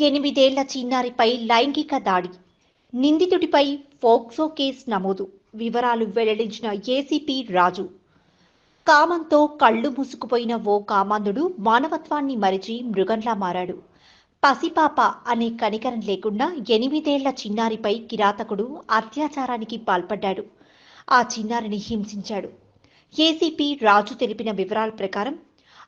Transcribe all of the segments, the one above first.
ఎనిమిదేళ్ళ చిన్నారిపై లైంగిక దాడి. నిందితుడిపై POCSO case నమోదు. వివరాలు వెల్లడించిన ఏసీపీ రాజు. కామంతో కళ్ళు మూసుకుపోయిన ఓ కామాంధుడు మానవత్వాన్ని మరిచి మృగంలా మారాడు. పసిపాప అనే కనికరం లేకుండా ఎనిమిదేళ్ళ చిన్నారిపై కిరాతకుడు అత్యాచారానికి పాల్పడ్డాడు. ఆ చిన్నారిని హింసించాడు. ఏసీపీ రాజు తెలిపిన వివరాల ప్రకారం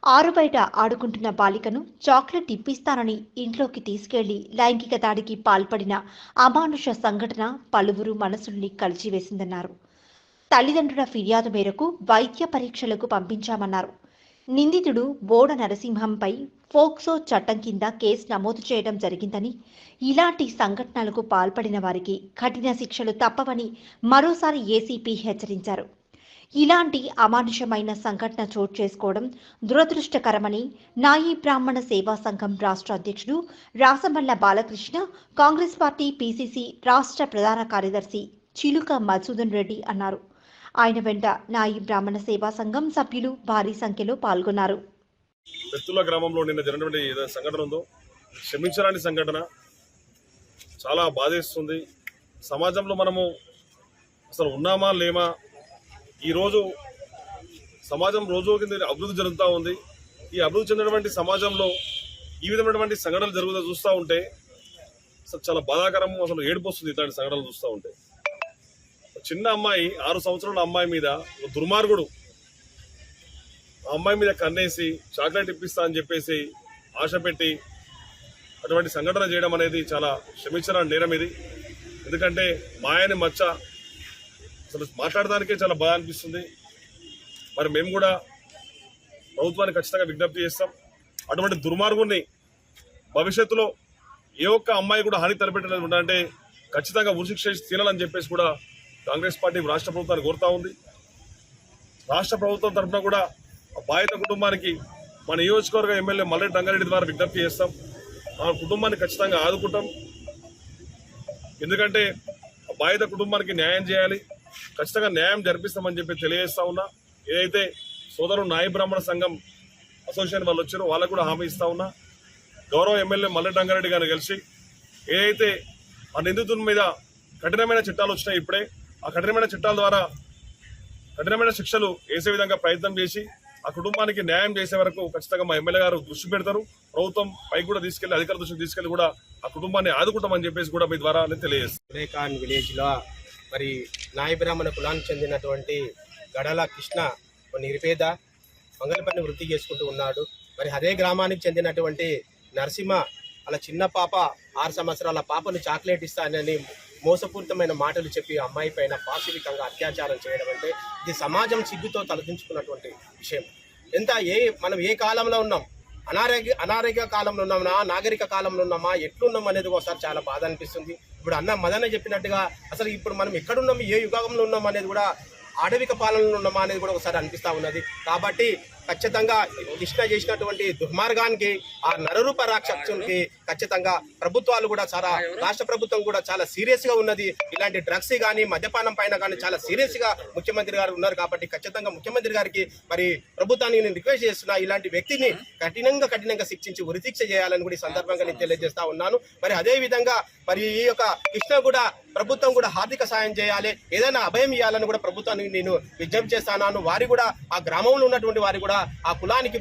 ఆరు బయట ఆడుకుంటున్న బాలికను చాక్లెట్ ఇప్పిస్తానని ఇంట్లోకి తీసుకెళ్ళి లైంగిక దాడికి పాల్పడిన అమానుష సంఘటన పలువురు మనసుల్ని కలిచివేసిందన్నారు. తల్లిదండ్రుల ఫిర్యాదు మేరకు వైద్య పరీక్షలకు పంపించామన్నారు. నిందితుడు బోడ నరసింహంపై ఫోక్సో చట్టం కింద కేసు నమోదు చేయడం జరిగిందని ఇలాంటి సంఘటనలకు పాల్పడిన వారికి కఠిన శిక్షలు తప్పవని మరోసారి ఏసీపీ హెచ్చరించారు. ఇలాంటి అమానుషమైన సంఘటన చోటు చేసుకోవడం దురదృష్టకరమని నాయి బ్రాహ్మణ సేవా సంఘం రాష్ట్ర అధ్యక్షుడు రాసమల్ల బాలకృష్ణ కాంగ్రెస్ పార్టీ పీసీసీ రాష్ట్ర ప్రధాన కార్యదర్శి చిలుక మధుసూదన్ రెడ్డి అన్నారు. ఆయన వెంట నాయి బ్రాహ్మణ సేవా సంఘం సభ్యులు భారీ సంఖ్యలో పాల్గొన్నారు. పెత్తుల గ్రామంలో నిన్న జరిగినటువంటి సంఘటన ఉందో క్షమించరాని సంఘటన చాలా బాధేస్తుంది. సమాజంలో మనము అసలు ఉన్నామా లేమా ఈరోజు సమాజం రోజు కింద అభివృద్ధి జరుగుతూ ఉంది. ఈ అభివృద్ధి చెందినటువంటి సమాజంలో ఈ విధమైనటువంటి సంఘటనలు జరుగుతూ చూస్తూ ఉంటే చాలా బాధాకరం అసలు ఏడుపు వస్తుంది ఇట్లాంటి సంఘటనలు చూస్తూ ఉంటే. చిన్న అమ్మాయి ఆరు సంవత్సరాల అమ్మాయి మీద ఒక దుర్మార్గుడు ఆ అమ్మాయి మీద కన్నేసి చాక్లెట్ ఇప్పిస్తా అని చెప్పేసి ఆశ పెట్టి అటువంటి సంఘటన చేయడం అనేది చాలా క్షమించరాని నేరం ఇది. ఎందుకంటే మాయని మచ్చ అసలు మాట్లాడడానికే చాలా బాధ అనిపిస్తుంది. మరి మేము కూడా ప్రభుత్వాన్ని ఖచ్చితంగా విజ్ఞప్తి చేస్తాం. అటువంటి దుర్మార్గుని భవిష్యత్తులో ఏ ఒక్క అమ్మాయి కూడా హాని తలపెట్టలేదు. ఉండాలంటే ఖచ్చితంగా ఉరిశిక్ష చేసి తీరాలని చెప్పేసి కూడా కాంగ్రెస్ పార్టీ రాష్ట్ర ప్రభుత్వాన్ని కోరుతా ఉంది. రాష్ట్ర ప్రభుత్వం తరఫున కూడా ఆ బాధిత కుటుంబానికి మన నియోజకవర్గ ఎమ్మెల్యే మల్లెడ్డి రంగారెడ్డి ద్వారా విజ్ఞప్తి చేస్తాం. మన కుటుంబాన్ని ఖచ్చితంగా ఆదుకుంటాం. ఎందుకంటే ఆ బాధిత కుటుంబానికి న్యాయం చేయాలి. ఖచ్చితంగా న్యాయం జరిపిస్తామని చెప్పి తెలియజేస్తా ఉన్నా. ఏదైతే సోదరుడు నాయ బ్రాహ్మణ సంఘం అసోసియేషన్ వాళ్ళు వచ్చారో వాళ్ళకు కూడా హామీ ఇస్తా ఉన్నా. గౌరవ ఎమ్మెల్యే మల్లెటంగారెడ్డి రంగారెడ్డి గారిని కలిసి ఏదైతే ఆ నిందితుల మీద కఠినమైన చట్టాలు వచ్చినాయి ఇప్పుడే ఆ కఠినమైన చట్టాల ద్వారా కఠినమైన శిక్షలు వేసే విధంగా ప్రయత్నం చేసి ఆ కుటుంబానికి న్యాయం చేసే వరకు ఖచ్చితంగా మా ఎమ్మెల్యే గారు దృష్టి పెడతారు. ప్రభుత్వం పైకి కూడా తీసుకెళ్ళి అధికార దృష్టికి తీసుకెళ్ళి కూడా ఆ కుటుంబాన్ని ఆదుకుంటామని చెప్పేసి కూడా మీ ద్వారా తెలియజేస్తాను. విలేజ్లో మరి నాయ బ్రాహ్మణ కులానికి చెందినటువంటి గడల కృష్ణ కొన్ని నిరుపేద మంగళ పని వృత్తి చేసుకుంటూ ఉన్నాడు. మరి అదే గ్రామానికి చెందినటువంటి నరసింహ అలా చిన్న పాప ఆరు సంవత్సరాల పాపను చాక్లెట్ ఇస్తానని మోసపూరితమైన మాటలు చెప్పి అమ్మాయి పైన పాశవికంగా అత్యాచారం చేయడం అంటే ఇది సమాజం సిగ్గుతో తలదించుకున్నటువంటి విషయం. ఎంత ఏ మనం ఏ కాలంలో ఉన్నాం? అనారోగ్య అనారోగ్య కాలంలో ఉన్నామా? నాగరిక కాలంలో ఉన్నామా? ఎట్లున్నాం అనేది ఒకసారి చాలా బాధ అనిపిస్తుంది. ఇప్పుడు అన్న మదన చెప్పినట్టుగా అసలు ఇప్పుడు మనం ఎక్కడున్నాం ఏ యుగంలో ఉన్నాం అనేది కూడా ఆడవిక పాలనలో ఉన్నామా అనేది కూడా ఒకసారి అనిపిస్తా ఉన్నది. కాబట్టి ఖచ్చితంగా కృష్ణ చేసినటువంటి దుర్మార్గానికి ఆ నరరూప రాక్షసునికి ఖచ్చితంగా ప్రభుత్వాలు కూడా చాలా రాష్ట్ర ప్రభుత్వం కూడా చాలా సీరియస్గా ఉన్నది. ఇలాంటి డ్రగ్స్ కానీ మద్యపానం పైన కానీ చాలా సీరియస్గా ముఖ్యమంత్రి గారు ఉన్నారు కాబట్టి ఖచ్చితంగా ముఖ్యమంత్రి గారికి మరి ప్రభుత్వానికి నేను రిక్వెస్ట్ చేస్తున్నా ఇలాంటి వ్యక్తిని కఠినంగా కఠినంగా శిక్షించి ఉరిశిక్ష చేయాలని కూడా ఈ సందర్భంగా నేను తెలియజేస్తా ఉన్నాను. మరి అదే విధంగా మరి ఈ యొక్క కృష్ణ కూడా ప్రభుత్వం కూడా ఆర్థిక సాయం చేయాలి. ఏదైనా అభయం ఇవ్వాలని కూడా ప్రభుత్వానికి నేను విజ్ఞప్తి చేస్తాను. వారి కూడా ఆ గ్రామంలో ఉన్నటువంటి వారి కూడా ఆ కులానికి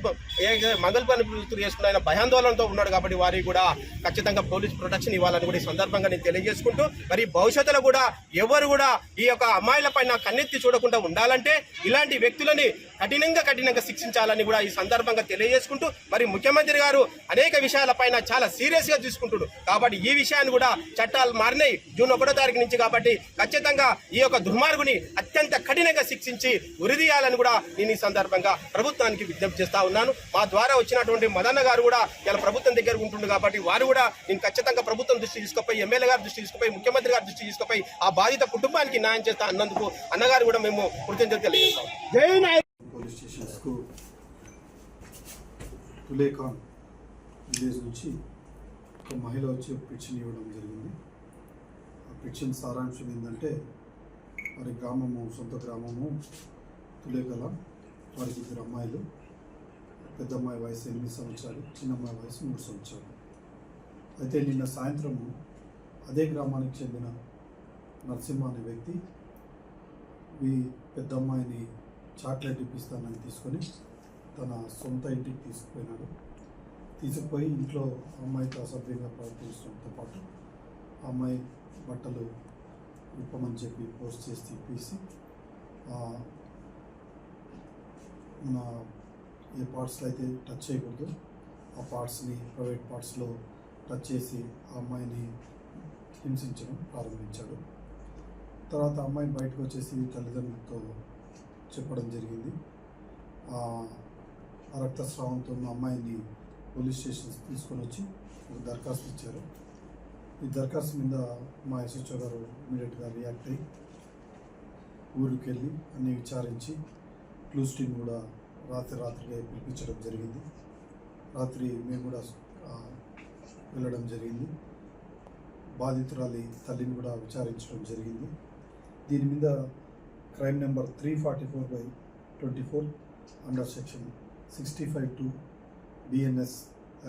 మంగళ పని వృత్తులు చేసుకున్న ఆయన భయాందోళనతో ఉన్నాడు కాబట్టి వారికి కూడా ఖచ్చితంగా పోలీస్ ప్రొటెక్షన్ ఇవ్వాలని కూడా ఈ సందర్భంగా నేను తెలియజేసుకుంటూ మరి భవిష్యత్తులో కూడా ఎవరు కూడా ఈ యొక్క అమ్మాయిల పైన కన్నెత్తి చూడకుండా ఉండాలంటే ఇలాంటి వ్యక్తులని కఠినంగా కఠినంగా శిక్షించాలని కూడా ఈ సందర్భంగా తెలియజేసుకుంటూ మరి ముఖ్యమంత్రి గారు అనేక విషయాలపైన చాలా సీరియస్గా గా కాబట్టి ఈ విషయాన్ని కూడా చట్టాలు మారినాయి. జూన్ ఒకటో తారీఖు నుంచి కాబట్టి ఖచ్చితంగా ఈ యొక్క దుర్మార్గుని అత్యంత కఠినంగా శిక్షించి ఉరిదీయాలని కూడా నేను ఈ సందర్భంగా ప్రభుత్వానికి విజ్ఞప్తి చేస్తా ఉన్నాను. మా ద్వారా వచ్చినటువంటి మదన్న గారు కూడా ఇలా ప్రభుత్వం దగ్గర ఉంటుండు కాబట్టి వారు కూడా నేను ఖచ్చితంగా ప్రభుత్వం దృష్టి తీసుకుపోయి ఎమ్మెల్యే గారి దృష్టి తీసుకుపోయి ముఖ్యమంత్రి గారి దృష్టి తీసుకుపోయి ఆ బాధిత కుటుంబానికి న్యాయం చేస్తా అన్నందుకు అన్నగారు కూడా మేము కృతజ్ఞత తెలియజేస్తాం. జై నాయక్ పోలీస్ స్టేషన్స్కు తులేఖాన్ విలేజ్ నుంచి ఒక మహిళ వచ్చి ఒక పిటిషన్ ఇవ్వడం జరిగింది. ఇచ్చిన సారాంశం ఏంటంటే వారి గ్రామము సొంత గ్రామము తులేకల వారికి ఇద్దరు అమ్మాయిలు పెద్ద అమ్మాయి వయసు ఎనిమిది సంవత్సరాలు చిన్న అమ్మాయి వయసు మూడు సంవత్సరాలు. అయితే నిన్న సాయంత్రము అదే గ్రామానికి చెందిన నరసింహ అనే వ్యక్తి ఈ పెద్ద అమ్మాయిని చాక్లెట్ ఇప్పిస్తానని తీసుకొని తన సొంత ఇంటికి తీసుకుపోయినాడు. తీసుకుపోయి ఇంట్లో అమ్మాయితో అసభ్యంగా ప్రవర్తించడంతో పాటు అమ్మాయి బట్టలు విప్పమని చెప్పి పోస్ట్ చేసి తిప్పేసి మన ఏ పార్ట్స్లో అయితే టచ్ చేయకూడదు ఆ పార్ట్స్ని ప్రైవేట్ పార్ట్స్లో టచ్ చేసి ఆ అమ్మాయిని హింసించడం ప్రారంభించాడు. తర్వాత అమ్మాయిని అమ్మాయి బయటకు వచ్చేసి తల్లిదండ్రులతో చెప్పడం జరిగింది. ఆ రక్తస్రావంతో ఉన్న అమ్మాయిని పోలీస్ స్టేషన్ తీసుకొని వచ్చి ఒక దరఖాస్తు ఇచ్చారు. ఈ దరఖాస్తు మీద మా ఎస్హెచ్ఓ గారు ఇమీడియట్గా రియాక్ట్ అయ్యి ఊరికి వెళ్ళి అన్నీ విచారించి క్లూస్ టీం కూడా రాత్రి రాత్రిగా పిలిపించడం జరిగింది. రాత్రి మేము కూడా వెళ్ళడం జరిగింది. బాధితురాలి తల్లిని కూడా విచారించడం జరిగింది. దీని మీద crime number three forty four by twenty four under section sixty five two BNS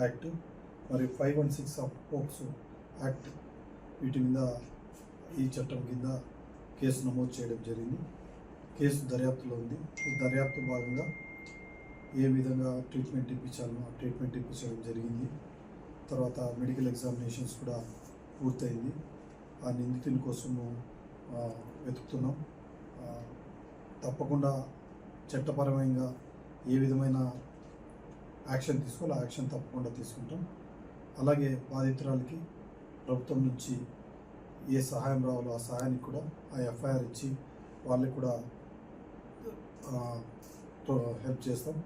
act మరియు five one six of POCSO act వీటి మీద ఈ చట్టం కింద కేసు నమోదు చేయడం జరిగింది. కేసు దర్యాప్తులో ఉంది. ఈ దర్యాప్తు భాగంగా ఏ విధంగా ట్రీట్మెంట్ ఇప్పించాలో ఆ ట్రీట్మెంట్ ఇప్పించడం జరిగింది. తర్వాత మెడికల్ ఎగ్జామినేషన్స్ కూడా పూర్తయింది. ఆ నిందితుని కోసము వెతుకుతున్నాం. తప్పకుండా చట్టపరమైన ఏ విధమైన యాక్షన్ తీసుకోవాలో ఆ యాక్షన్ తప్పకుండా తీసుకుంటాం. అలాగే బాధితురాలకి ప్రభుత్వం నుంచి ఏ సహాయం రావాలో ఆ సహాయానికి కూడా ఆ ఎఫ్ఐఆర్ ఇచ్చి వాళ్ళకి కూడా హెల్ప్ చేస్తాం.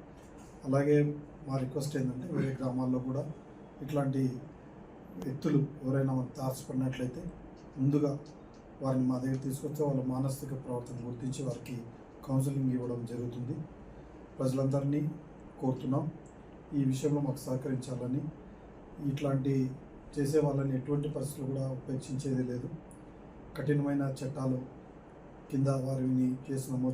అలాగే మా రిక్వెస్ట్ ఏంటంటే వేరే గ్రామాల్లో కూడా ఇట్లాంటి వ్యక్తులు ఎవరైనా మనకు తారసపడినట్లయితే ముందుగా వారిని మా దగ్గర తీసుకొచ్చి వాళ్ళ మానసిక ప్రవర్తన గుర్తించి వారికి కౌన్సిలింగ్ ఇవ్వడం జరుగుతుంది. ప్రజలందరినీ కోరుతున్నాం. ఈ విషయంలో మాకు సహకరించాలని ఇట్లాంటి చేసే వాళ్ళని ఎటువంటి పరిస్థితులు కూడా ఉపేక్షించేది లేదు. కఠినమైన చట్టాలు కింద వారిని కేసు నమోదు